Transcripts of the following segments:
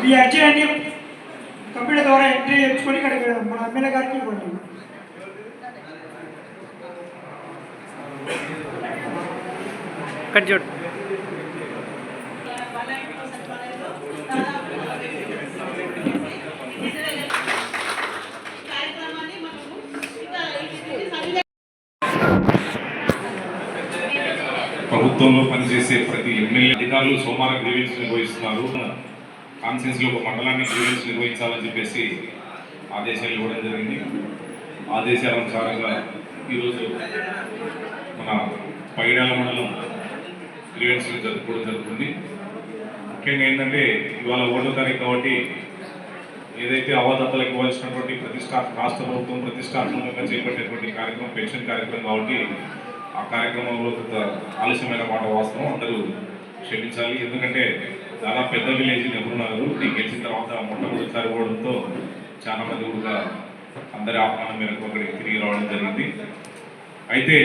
మీ అర్జీ అన్ని కంప్యూటర్ ద్వారా ఎంట్రీ చేసుకొని ఇక్కడ మన ఎమ్మెల్యే గారికి ఇవ్వండి. కట్ చూడు ప్రభుత్వంలో పనిచేసే ప్రతి ఎమ్మెల్యే అధికారులు సోమవారం గ్రీవెన్స్ నిర్వహిస్తున్నారు. కాన్ఫరెన్స్లో ఒక మండలాన్ని గ్రీవెన్స్ నిర్వహించాలని చెప్పేసి ఆదేశాలు ఇవ్వడం జరిగింది. ఆదేశాల అనుసారంగా ఈరోజు మన పైడాల మండలం గ్రీవెన్స్ జరుపుకోవడం జరుగుతుంది. ముఖ్యంగా ఏంటంటే ఇవాళ ఓటో తారీఖు కాబట్టి ఏదైతే అవాదత్తలకు ఇవ్వాల్సినటువంటి ప్రతిష్టా రాష్ట్ర ప్రభుత్వం ప్రతిష్టాత్మకంగా చేపట్టేటువంటి కార్యక్రమం పెన్షన్ కార్యక్రమం కాబట్టి ఆ కార్యక్రమంలో కొంత ఆలస్యమైన మాట వాస్తవం అందరూ క్షమించాలి. ఎందుకంటే చాలా పెద్ద విలేజ్ నెహ్రూనగర్ నేను గెలిచిన తర్వాత మొట్టమొదటిసారి పోవడంతో చాలా మంది కూడా అందరి ఆహ్వానం మేరకు అక్కడికి తిరిగి రావడం జరిగింది. అయితే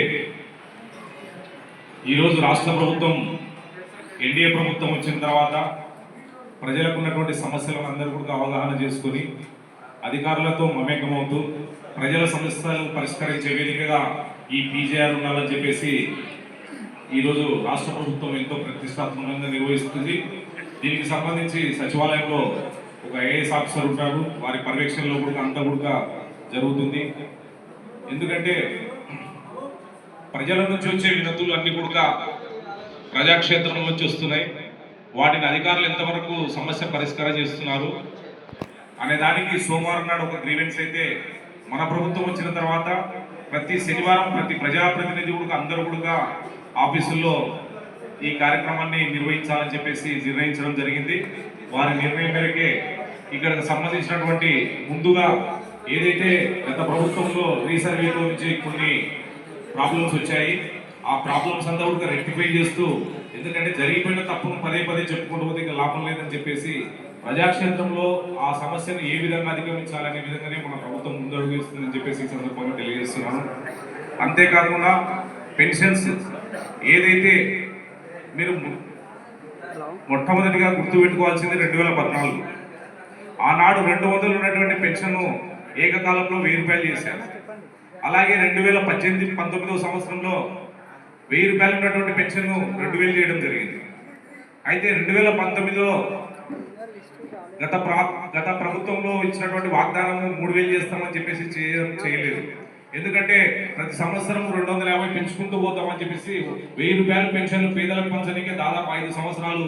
ఈరోజు రాష్ట్ర ప్రభుత్వం ఎన్డీఏ ప్రభుత్వం వచ్చిన తర్వాత ప్రజలకు ఉన్నటువంటి సమస్యలను అందరూ కూడా అవగాహన చేసుకొని అధికారులతో మమేకమవుతూ ప్రజల సమస్యలను పరిష్కరించే వేదికగా ఈ పీజేఆర్ ఉండాలని చెప్పేసి ఈరోజు రాష్ట్ర ప్రభుత్వం ఎంతో ప్రతిష్టాత్మకంగా నిర్వహిస్తుంది. దీనికి సంబంధించి సచివాలయంలో ఒక ఐఏఎస్ ఆఫీసర్ ఉంటారు. వారి పర్యవేక్షణలో కూడా అంతా కూడా జరుగుతుంది. ఎందుకంటే ప్రజల నుంచి వచ్చే వినతులు అన్ని కూడా ప్రజాక్షేత్రం నుంచి వస్తున్నాయి. వాటిని అధికారులు ఎంతవరకు సమస్య పరిష్కారం చేస్తున్నారు అనే దానికి సోమవారం నాడు ఒక గ్రీవెన్స్ అయితే మన ప్రభుత్వం వచ్చిన తర్వాత ప్రతి శనివారం ప్రతి ప్రజాప్రతినిధి కూడా అందరూ కూడా ఆఫీసుల్లో ఈ కార్యక్రమాన్ని నిర్వహించాలని చెప్పేసి నిర్ణయించడం జరిగింది. వారి నిర్ణయం మేరకే ఇక్కడికి సంబంధించినటువంటి ముందుగా ఏదైతే గత ప్రభుత్వంలో రీసర్వేలో నుంచి కొన్ని ప్రాబ్లమ్స్ వచ్చాయి ఆ ప్రాబ్లమ్స్ అంతా కూడా రెక్టిఫై చేస్తూ ఎందుకంటే జరిగిపోయిన తప్పును పదే పదే చెప్పుకుంటూ పోతే ఇంకా లాభం లేదని చెప్పేసి ప్రజాక్షేత్రంలో ఆ సమస్యను ఏ విధంగా అధిగమించాలనే విధంగానే మన ప్రభుత్వం ముందడుగు ఇస్తుందని చెప్పేసి ఈ సందర్భంగా తెలియజేస్తున్నాను. అంతేకాకుండా పెన్షన్స్ ఏదైతే మీరు మొట్టమొదటిగా గుర్తుపెట్టుకోవాల్సింది రెండు వేల పద్నాలుగు. ఆనాడు రెండు వందలు ఉన్నటువంటి పెన్షన్ ఏకకాలంలో వెయ్యి రూపాయలు చేశారు. అలాగే రెండు వేల పద్దెనిమిది పంతొమ్మిదవ సంవత్సరంలో వెయ్యి రూపాయలు ఉన్నటువంటి పెన్షన్ రెండు వేలు చేయడం జరిగింది. అయితే రెండు వేల పంతొమ్మిదిలో గత ప్రా గత ప్రభుత్వంలో ఇచ్చినటువంటి వాగ్దానము మూడు వేలు చేస్తామని చెప్పేసి చేయలేదు. ఎందుకంటే ప్రతి సంవత్సరం రెండు వందల యాభై పెంచుకుంటూ పోతామని చెప్పేసి వెయ్యి రూపాయలు పెన్షన్ పేదలకు పంచడానికి దాదాపు ఐదు సంవత్సరాలు